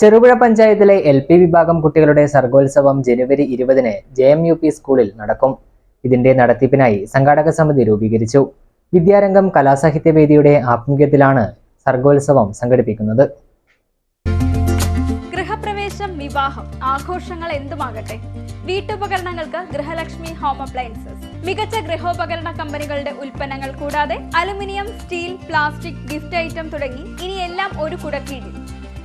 ചെറുപുഴ പഞ്ചായത്തിലെ L P വിഭാഗം കുട്ടികളുടെ സർഗോത്സവം ജനുവരി ഇരുപതിന് ജെ എം യു പി സ്കൂളിൽ നടക്കും. ഇതിന്റെ നടത്തിപ്പിനായി സംഘാടക സമിതി രൂപീകരിച്ചു. വിദ്യാരംഗം കലാസാഹിത്യവേദിയുടെ ആഭിമുഖ്യത്തിലാണ് സർഗോത്സവം സംഘടിപ്പിക്കുന്നത്. ഗൃഹപ്രവേശം വിവാഹം ആഘോഷങ്ങൾ എന്തുമാകട്ടെ? വീട്ടുപകരണങ്ങൾക്ക് ഗൃഹലക്ഷ്മി ഹോം അപ്ലയൻസസ്. മികച്ച ഗൃഹോപകരണ കമ്പനികളുടെ ഉൽപ്പന്നങ്ങൾ കൂടാതെ aluminium steel plastic gift item തുടങ്ങി ഇനിയെല്ലാം ഒരു കുടക്കീഴിൽ.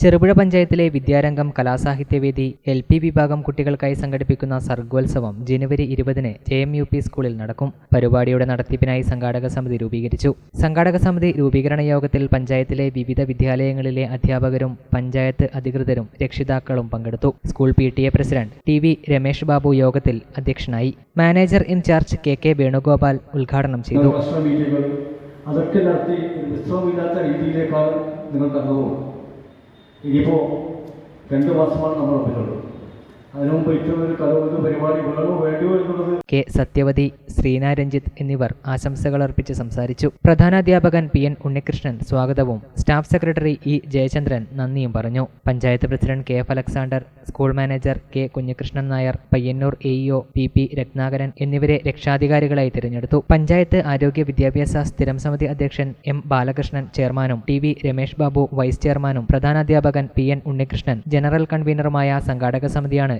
ചെറുപുഴ പഞ്ചായത്തിലെ വിദ്യാരംഗം കലാസാഹിത്യവേദി എൽ പി വിഭാഗം കുട്ടികൾക്കായി സംഘടിപ്പിക്കുന്ന സർഗോത്സവം ജനുവരി ഇരുപതിന് ജെ എം യു പി സ്കൂളിൽ നടക്കും. പരിപാടിയുടെ നടത്തിപ്പിനായി സംഘാടക സമിതി രൂപീകരിച്ചു. സംഘാടക സമിതി രൂപീകരണ യോഗത്തിൽ പഞ്ചായത്തിലെ വിവിധ വിദ്യാലയങ്ങളിലെ അധ്യാപകരും പഞ്ചായത്ത് അധികൃതരും രക്ഷിതാക്കളും പങ്കെടുത്തു. School P T A president T V Ramesh Babu യോഗത്തിൽ അധ്യക്ഷനായി. Manager in charge K K Venugopal ഉദ്ഘാടനം ചെയ്തു. അതൊക്കെ നടത്തി നിങ്ങൾ ഇനിയിപ്പോൾ രണ്ട് മാസമാണ് നമ്മൾ മുമ്പിലുള്ളത് കെ. സത്യവതി ശ്രീന രഞ്ജിത്ത് എന്നിവർ ആശംസകൾ അർപ്പിച്ച് സംസാരിച്ചു. പ്രധാനാധ്യാപകൻ പി. എൻ. ഉണ്ണികൃഷ്ണൻ സ്വാഗതവും. Staff secretary E. ജയചന്ദ്രൻ നന്ദിയും പറഞ്ഞു. Panchayat president K. F. Alexander school manager K. Kunhikrishnan Nair Payyanur A. EO P. P. Ratnakaran എന്നിവരെ രക്ഷാധികാരികളായി തിരഞ്ഞെടുത്തു. പഞ്ചായത്ത് ആരോഗ്യ വിദ്യാഭ്യാസ സ്ഥിരം സമിതി അധ്യക്ഷൻ എം. ബാലകൃഷ്ണൻ ചെയർമാനും T. V. Ramesh Babu vice ചെയർമാനും പ്രധാനാധ്യാപകൻ പി. എൻ. ഉണ്ണികൃഷ്ണൻ ജനറൽ കൺവീനറുമായ സംഘാടക സമിതിയാണ്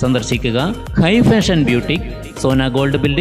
സന്ദർശിക്കുക. High fashion boutique Sona gold building